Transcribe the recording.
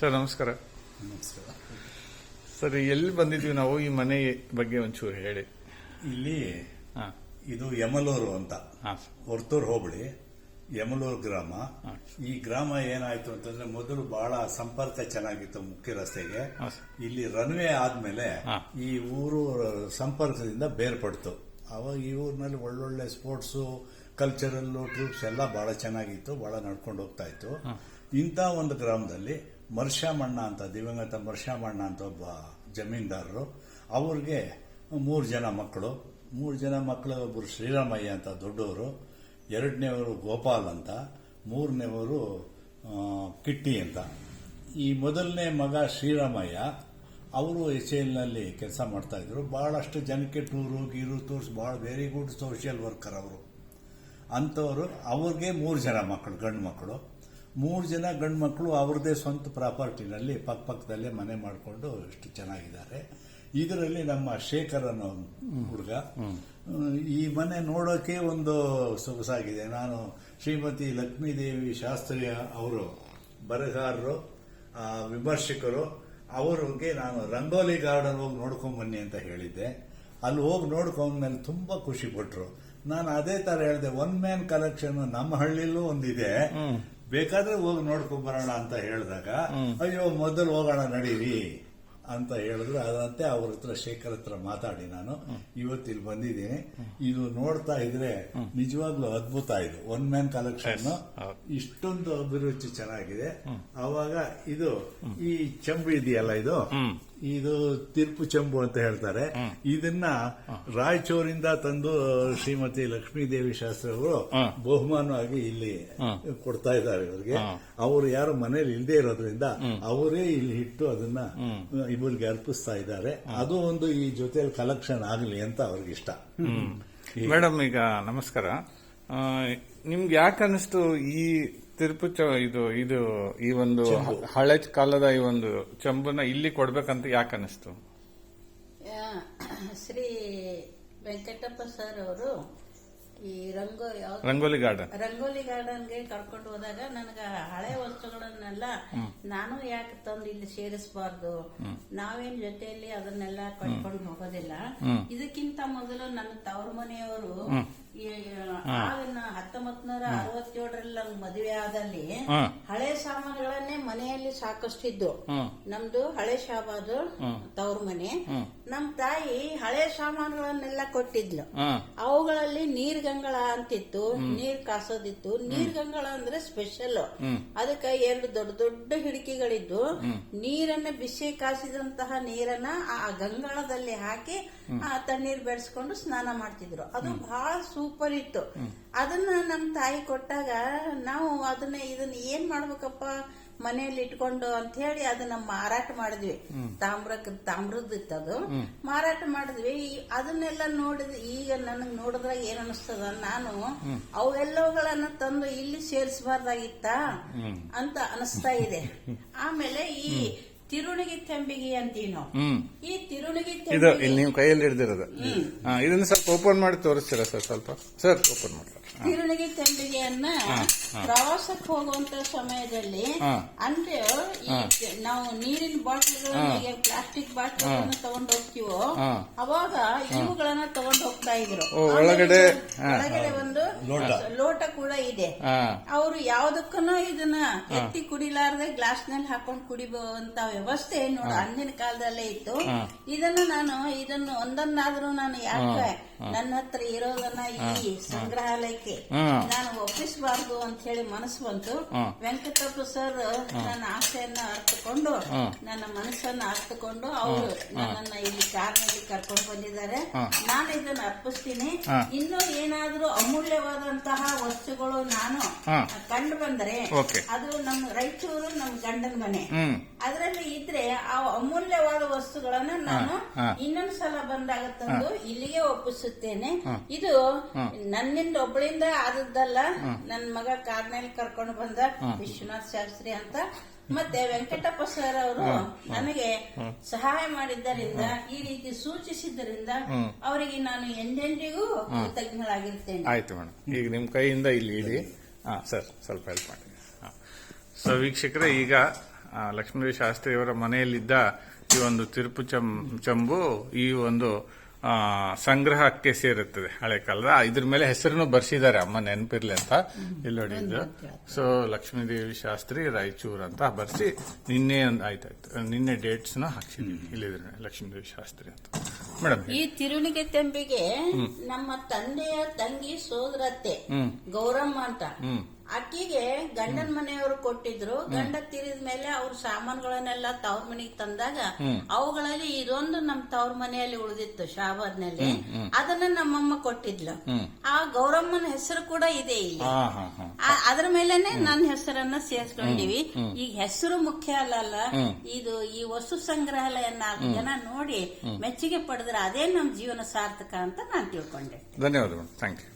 Sir ನಮಸ್ಕಾರ. ನಮಸ್ಕಾರ. Sir ಎಲ್ಲಿ ಬಂದಿದ್ವಿ ನಾವು? ಈ ಮನೆ ಬಗ್ಗೆ ಒಂಚೂರು ಹೇಳಿ. ಇಲ್ಲಿ ಇದು ಯಮಲೂರು ಅಂತ. ಹೊರ್ತೂರು ಹೋಬಳಿ ಯಮಲೂರು ಗ್ರಾಮ. ಈ ಗ್ರಾಮ ಏನಾಯ್ತು ಅಂತಂದ್ರೆ ಮೊದಲು ಬಹಳ ಸಂಪರ್ಕ ಚೆನ್ನಾಗಿತ್ತು ಮುಖ್ಯ ರಸ್ತೆಗೆ. ಇಲ್ಲಿ ರನ್ವೇ ಆದ್ಮೇಲೆ ಈ ಊರು ಸಂಪರ್ಕದಿಂದ ಬೇರ್ಪಡ್ತು ಅವಾಗ ಈ ಊರಿನಲ್ಲಿ ಒಳ್ಳೊಳ್ಳೆ ಸ್ಪೋರ್ಟ್ಸು ಕಲ್ಚರಲ್ಲು ಟ್ರೂಪ್ಸ್ ಎಲ್ಲ ಬಹಳ ಚೆನ್ನಾಗಿತ್ತು ಬಹಳ ನಡ್ಕೊಂಡು ಹೋಗ್ತಾ ಇತ್ತು. ಇಂಥ ಒಂದು ಗ್ರಾಮದಲ್ಲಿ ಮರ್ಷಾಮಣ್ಣ ಅಂತ, ದಿವಂಗತ ಮರ್ಷಾಮಣ್ಣ ಅಂತ ಒಬ್ಬ ಜಮೀನ್ದಾರರು. ಅವ್ರಿಗೆ ಮೂರು ಜನ ಮಕ್ಕಳು. ಮೂರು ಜನ ಮಕ್ಕಳು ಒಬ್ಬರು ಶ್ರೀರಾಮಯ್ಯ ಅಂತ ದೊಡ್ಡವರು, ಎರಡನೇವರು ಗೋಪಾಲ್ ಅಂತ, ಮೂರನೇವರು ಕಿಟ್ಟಿ ಅಂತ. ಈ ಮೊದಲನೇ ಮಗ ಶ್ರೀರಾಮಯ್ಯ, ಅವರು ಎಚ್ ಎಲ್ನಲ್ಲಿ ಕೆಲಸ ಮಾಡ್ತಾಯಿದ್ರು ಭಾಳಷ್ಟು ಜನಕ್ಕೆ ಟೂರು, ಗೀರು ತೋರಿಸಿ ಬಹಳ ವೆರಿ ಗುಡ್ ಸೋಷಿಯಲ್ ವರ್ಕರ್ ಅವರು. ಅಂಥವರು, ಅವ್ರಿಗೆ ಮೂರು ಜನ ಮಕ್ಕಳು, ಗಂಡು ಮಕ್ಕಳು. ಮೂರು ಜನ ಗಂಡು ಮಕ್ಕಳು ಅವ್ರದ್ದೇ ಸ್ವಂತ ಪ್ರಾಪರ್ಟಿನಲ್ಲಿ ಪಕ್ಕ ಪಕ್ಕದಲ್ಲೇ ಮನೆ ಮಾಡಿಕೊಂಡು ಇಷ್ಟು ಚೆನ್ನಾಗಿದ್ದಾರೆ. ಇದರಲ್ಲಿ ನಮ್ಮ ಶೇಖರ್ ಅನ್ನೋ ಹುಡುಗ. ಈ ಮನೆ ನೋಡೋಕೆ ಒಂದು ಸೊಗಸಾಗಿದೆ. ನಾನು ಶ್ರೀಮತಿ ಲಕ್ಷ್ಮೀದೇವಿ ಶಾಸ್ತ್ರಿ ಅವರು ಬರಗಾರರು ವಿಮರ್ಶಕರು, ಅವರಿಗೆ ನಾನು ರಂಗೋಲಿ ಗಾರ್ಡನ್ ಹೋಗಿ ನೋಡ್ಕೊಂಡ್ ಬನ್ನಿ ಅಂತ ಹೇಳಿದ್ದೆ. ಅಲ್ಲಿ ಹೋಗಿ ನೋಡ್ಕೊಂಡ್ಮೇಲೆ ತುಂಬಾ ಖುಷಿ ಪಟ್ರು. ನಾನು ಅದೇ ತರ ಹೇಳಿದೆ ಒನ್ ಮ್ಯಾನ್ ಕಲೆಕ್ಷನ್ ನಮ್ಮ ಹಳ್ಳಿಲೂ ಒಂದಿದೆ. ಬೇಕಾದ್ರೆ ಹೋಗಿ ನೋಡ್ಕೊಂಡ್ ಬರೋಣ ಅಂತ ಹೇಳಿದಾಗ ಅಯ್ಯೋ ಮೊದಲು ಹೋಗೋಣ ನಡೀರಿ. ಅಂತ ಹೇಳಿದ್ರು. ಅದಂತೆ ಅವ್ರ ಹತ್ರ ಶೇಖರ್ ಹತ್ರ ಮಾತಾಡಿ ನಾನು. ಇವತ್ತು ಇಲ್ಲಿ ಬಂದಿದ್ದೀನಿ. ಇದು ನೋಡ್ತಾ ಇದ್ರೆ ನಿಜವಾಗ್ಲೂ ಅದ್ಭುತ ಇದು. ಒನ್ ಮ್ಯಾನ್ ಕಲೆಕ್ಷನ್ ಇಷ್ಟೊಂದು ಅಭಿರುಚಿ ಚೆನ್ನಾಗಿದೆ. ಅವಾಗ ಇದು ಈ ಚೆಂಬು ಇದೆಯಲ್ಲ ಇದು? ಇದು ತೀರ್ಪು ಚೆಂಬು ಅಂತ ಹೇಳ್ತಾರೆ. ಇದನ್ನ ರಾಯಚೂರಿಂದ ತಂದು ಶ್ರೀಮತಿ ಲಕ್ಷ್ಮೀದೇವಿ ಶಾಸ್ತ್ರಿ ಅವರು ಹ್ಮ್. ಬಹುಮಾನವಾಗಿ ಇಲ್ಲಿ ಕೊಡ್ತಾ ಇದ್ದಾರೆ ಇವರಿಗೆ. ಅವರು ಯಾರು ಮನೇಲಿ ಇಲ್ಲದೆ ಇರೋದ್ರಿಂದ ಅವರೇ ಇಲ್ಲಿ ಇಟ್ಟು ಅದನ್ನ ಇವರಿಗೆ ಅರ್ಪಿಸ್ತಾ ಇದ್ದಾರೆ. ಅದು ಒಂದು ಈ ಜೊತೆಯಲ್ಲಿ ಕಲೆಕ್ಷನ್ ಆಗಲಿ ಅಂತ ಅವ್ರಿಗೆ ಇಷ್ಟ. ಮೇಡಮ್ ಈಗ ನಮಸ್ಕಾರ. ಆ, ನಿಮ್ಗೆ ಯಾಕೆ ಅನಿಸ್ತು ಈ ತಿರುಪು ಇದು ಇದು ಈ ಒಂದು ಹಳೆ ಕಾಲದ ಈ ಒಂದು ಚಂಬುನ ಇಲ್ಲಿ ಕೊಡ್ಬೇಕಂತ ಯಾಕೆ ಅನಿಸ್ತು ಯಾ, ಶ್ರೀ ವೆಂಕಟಪ್ಪ ಸರ್ ಅವರು ಈ ರಂಗೋ ರಂಗೋಲಿ ಗಾರ್ಡನ್. ರಂಗೋಲಿ ಗಾರ್ಡನ್ಗೆ ಕರ್ಕೊಂಡು ಹೋದಾಗ ನನಗ ಹಳೆ ವಸ್ತುಗಳನ್ನೆಲ್ಲ ನಾನು ಯಾಕೆ ತಂದು ಇಲ್ಲಿ ಸೇರಿಸಬಾರ್ದು? ನಾವೇನ್ ಜೊತೆಯಲ್ಲಿ ಅದನ್ನೆಲ್ಲ ಕಟ್ಕೊಂಡು ಹೋಗೋದಿಲ್ಲ. ಇದಕ್ಕಿಂತ ಮೊದಲು ನನ್ನ ತವ್ರ ಮನೆಯವರು ಆಗಿನ ಹತ್ತೊಂಬತ್ ನೂರ ಅರವತ್ತೇಳರಲ್ಲಿ ಮದುವೆ ಆದಲ್ಲಿ ಹಳೆ ಸಾಮಾನುಗಳನ್ನೇ ಮನೆಯಲ್ಲಿ ಸಾಕಷ್ಟಿದ್ದು. ನಮ್ದು ಹಳೆ ಶಾಬಾದು ತವ್ರ ಮನೆ. ನಮ್ ತಾಯಿ ಹಳೆ ಸಾಮಾನುಗಳನ್ನೆಲ್ಲ ಕೊಟ್ಟಿದ್ಲು. ಅವುಗಳಲ್ಲಿ ನೀರ್ ಗಂಗಳ ಅಂತಿತ್ತು ನೀರ್ ಕಾಸೋದಿತ್ತು. ನೀರ್ ಗಂಗಳ ಅಂದ್ರೆ ಸ್ಪೆಷಲ್ ಅದಕ್ಕೆ ಎರಡು ದೊಡ್ಡ ದೊಡ್ಡ ಹಿಡಿಕೆಗಳಿದ್ದು. ನೀರನ್ನ ಬಿಸಿ ಕಾಸಿದಂತಹ ನೀರನ್ನ ಆ ಗಂಗಳದಲ್ಲಿ ಹಾಕಿ ಆ ತಣ್ಣೀರ್ ಬೆರೆಸ್ಕೊಂಡು ಸ್ನಾನ ಮಾಡ್ತಿದ್ರು. ಅದು ಬಹಳ ಸೂಪರ್ ಇತ್ತು. ಅದನ್ನ ನಮ್ ತಾಯಿ ಕೊಟ್ಟಾಗ ನಾವು ಅದನ್ನ ಇದನ್ನ ಏನ್ ಮಾಡ್ಬೇಕಪ್ಪ ಮನೆಯಲ್ಲಿ ಇಟ್ಕೊಂಡು ಅಂತ ಹೇಳಿ ಅದನ್ನ ಮಾರಾಟ ಮಾಡಿದ್ವಿ. ತಾಮ್ರಕ್ ಅದು. ಮಾರಾಟ ಮಾಡಿದ್ವಿ. ಅದನ್ನೆಲ್ಲ ನೋಡಿದ ಈಗ ನನಗ್ ನೋಡಿದ್ರಾಗ ಏನ್ ಅನಿಸ್ತದ ನಾನು ಅವೆಲ್ಲವುಗಳನ್ನ ತಂದು ಇಲ್ಲಿ ಸೇರಿಸಬಾರ್ದಾಗಿತ್ತ ಅಂತ ಅನಿಸ್ತಾ ಇದೆ. ಆಮೇಲೆ ಈ ತಿರುಣಿಗಿ ತಂಬಿಗೆ ಅಂತೀವಿ ನಾವು. ಹ್ಮ್. ಈ ತಿರುಣಿಗೆ ಇದು ತೆಂಬಿಗಿ ಇಲ್ಲಿ ನೀವು ಕೈಯಲ್ಲಿ ಹಿಡ್ದಿರೋದು. ಹಾ, ಇದನ್ನ ಸ್ವಲ್ಪ ಓಪನ್ ಮಾಡಿ ತೋರಿಸ್ತೀರಾ ಸರ್ ಸ್ವಲ್ಪ? ಸರ್ ಓಪನ್ ಮಾಡಿ. ತಿರುಣಿಗೆ ತಂಬಿಗೆಯನ್ನ ಪ್ರವಾಸಕ್ಕೆ ಹೋಗುವಂತ ಸಮಯದಲ್ಲಿ ಹಾ. ಅಂದ್ರೆ ಈ ನಾವು ನೀರಿನ ಬಾಟ್ಲ್ಗಳನ್ನ ಪ್ಲಾಸ್ಟಿಕ್ ಬಾಟಲ್ ತಗೊಂಡ್ ಹೋಗ್ತೀವೋ ಹಾ. ಅವಾಗ ಇವುಗಳನ್ನ ತಗೊಂಡ್ ಹೋಗ್ತಾ ಇದ್ರು. ಓ, ಒಳಗಡೆ, ಒಂದು ಲೋಟ. ಲೋಟ ಕೂಡ ಇದೆ. ಹಾ. ಅವರು ಯಾವ್ದಕ್ಕೂ ಇದನ್ನ ಎತ್ತಿ ಕುಡಿಲಾರ್ದೆ ಗ್ಲಾಸ್ನಲ್ಲಿ ಹಾಕೊಂಡ್ ಕುಡಿಬೋ ವ್ಯವಸ್ಥೆ ನೋಡ ಅಂದಿನ ಕಾಲದಲ್ಲೇ ಇತ್ತು. ಇದನ್ನ ನಾನು ಇದನ್ನು ಒಂದನ್ನಾದ್ರೂ ನಾನು ಯಾಕೆ ನನ್ನ ಹತ್ರ ಇರೋದನ್ನ ಈ ಸಂಗ್ರಹಾಲಯಕ್ಕೆ ನಾನು ಒಪ್ಪಿಸಬಾರ್ದು ಅಂತ ಹೇಳಿ ಮನಸ್ಸು ಬಂತು. ವೆಂಕಟಪ್ಪ ಸರ್ ನನ್ನ ಆಸೆಯನ್ನ ಅರ್ಥಕೊಂಡು ನನ್ನ ಮನಸ್ಸನ್ನ ಅರ್ಥಕೊಂಡು ಅವರು ನನ್ನನ್ನ ಇಲ್ಲಿ ಕಾರ್ನಲ್ಲಿ ಕರ್ಕೊಂಡು ಬಂದಿದ್ದಾರೆ. ನಾನು ಇದನ್ನ ಅರ್ಪಿಸ್ತೀನಿ. ಇನ್ನೂ ಏನಾದ್ರೂ ಅಮೂಲ್ಯವಾದಂತಹ ವಸ್ತುಗಳು ನಾನು. ಕಂಡು ಬಂದರೆ. ಅದು ನಮ್ಮ ರಾಯಚೂರು ನಮ್ಮ ಗಂಡನ ಮನೆ. ಅದರಲ್ಲಿ ಇದ್ರೆ ಆ ಅಮೂಲ್ಯವಾದ ವಸ್ತುಗಳನ್ನ ನಾನು ಇನ್ನೊಂದು ಸಲ ಬಂದಾಗ ತಂದು ಇಲ್ಲಿಗೆ ಒಪ್ಪಿಸುತ್ತೇನೆ. ಇದು ನನ್ನಿಂದ ಒಬ್ಬಳಿಂದ ಆದದ್ದಲ್ಲ ನನ್ನ ಮಗ ಕಾರ್ನಲ್ಲಿ ಕರ್ಕೊಂಡು ಬಂದ ವಿಶ್ವನಾಥ್ ಶಾಸ್ತ್ರಿ ಅಂತ. ಮತ್ತೆ ವೆಂಕಟಪ್ಪ ಸರ್ ಅವರು ನನಗೆ ಸಹಾಯ ಮಾಡಿದ್ದರಿಂದ ಈ ರೀತಿ ಸೂಚಿಸಿದ್ದರಿಂದ ಅವರಿಗೆ ನಾನು ಎಂದೆಂದಿಗೂ ಕೃತಜ್ಞಳಾಗಿರ್ತೇನೆ. ಆಯ್ತು ಮೇಡಮ್ ಈಗ ನಿಮ್ಮ ಕೈಯಿಂದ ಇಲ್ಲಿ ಇಡಿ. ಸರ್ ಸ್ವಲ್ಪ ಹೆಲ್ಪ್ ಮಾಡಿ. ಸೊ ವೀಕ್ಷಕರೇ ಈಗ ಆ, ಲಕ್ಷ್ಮೀದೇವಿ ಶಾಸ್ತ್ರಿಯವರ ಮನೆಯಲ್ಲಿದ್ದ ಈ ಒಂದು ತಿರುಪು ಚಂ- ಚಂಬು ಈ ಒಂದು ಆ, ಸಂಗ್ರಹಕ್ಕೆ ಸೇರುತ್ತದೆ ಹಳೆ ಕಾಲದ. ಇದ್ರ ಮೇಲೆ ಹೆಸರನ್ನು ಬರ್ಸಿದ್ದಾರೆ. ಅಮ್ಮ ನೆನಪಿರ್ಲಿ ಅಂತ. ಇಲ್ಲಿ ಸೊ ಲಕ್ಷ್ಮೀದೇವಿ ಶಾಸ್ತ್ರಿ ರಾಯಚೂರ್ ಅಂತ ಬರ್ಸಿ ನಿನ್ನೆ ಒಂದು ಆಯ್ತಾಯ್ತು. ನಿನ್ನೆ ಡೇಟ್ಸ್ನ ಹಾಕ್ಸಿದ್ವಿ. ಇಲ್ಲಿದ್ರೆ ಲಕ್ಷ್ಮೀದೇವಿ ಶಾಸ್ತ್ರಿ ಅಂತ. ಈ ತಿರುಣಿಗೆ ತೆಂಬಿಗೆ ನಮ್ಮ ತಂದೆಯ ತಂಗಿ ಸೋದರತ್ತೆ. ಗೌರಮ್ಮ ಅಂತ. ಅಕ್ಕಿಗೆ ಗಂಡನ ಮನೆಯವರು ಕೊಟ್ಟಿದ್ರು. ಗಂಡ ತೀರಿದ ಮೇಲೆ ಅವ್ರ ಸಾಮಾನುಗಳನ್ನೆಲ್ಲ ತವ್ರ ಮನೆಗೆ ತಂದಾಗ ಅವುಗಳಲ್ಲಿ ಇದೊಂದು ನಮ್ ತವ್ರ ಮನೆಯಲ್ಲಿ ಉಳಿದಿತ್ತು ಶಾಬಾದ್ನಲ್ಲಿ ಅದನ್ನ ನಮ್ಮಮ್ಮ ಕೊಟ್ಟಿದ್ಲು. ಆ ಗೌರಮ್ಮನ ಹೆಸರು ಕೂಡ ಇದೆ ಇಲ್ಲಿ. ಅದ್ರ ಮೇಲೆನೆ ನನ್ನ ಹೆಸರನ್ನ ಸೇರ್ಸ್ಕೊಂಡಿವಿ. ಈಗ ಹೆಸರು ಮುಖ್ಯ ಅಲ್ಲ ಇದು ಈ ವಸ್ತು ಸಂಗ್ರಹಾಲಯ ನಾಲ್ಕು ಜನ ನೋಡಿ ಮೆಚ್ಚುಗೆ ಪಡೆದ್ರೆ ಅದೇ ನಮ್ಮ ಜೀವನ ಸಾರ್ಥಕ ಅಂತ ನಾನು ತಿಳ್ಕೊಂಡೆ. ಧನ್ಯವಾದಗಳು. Thank you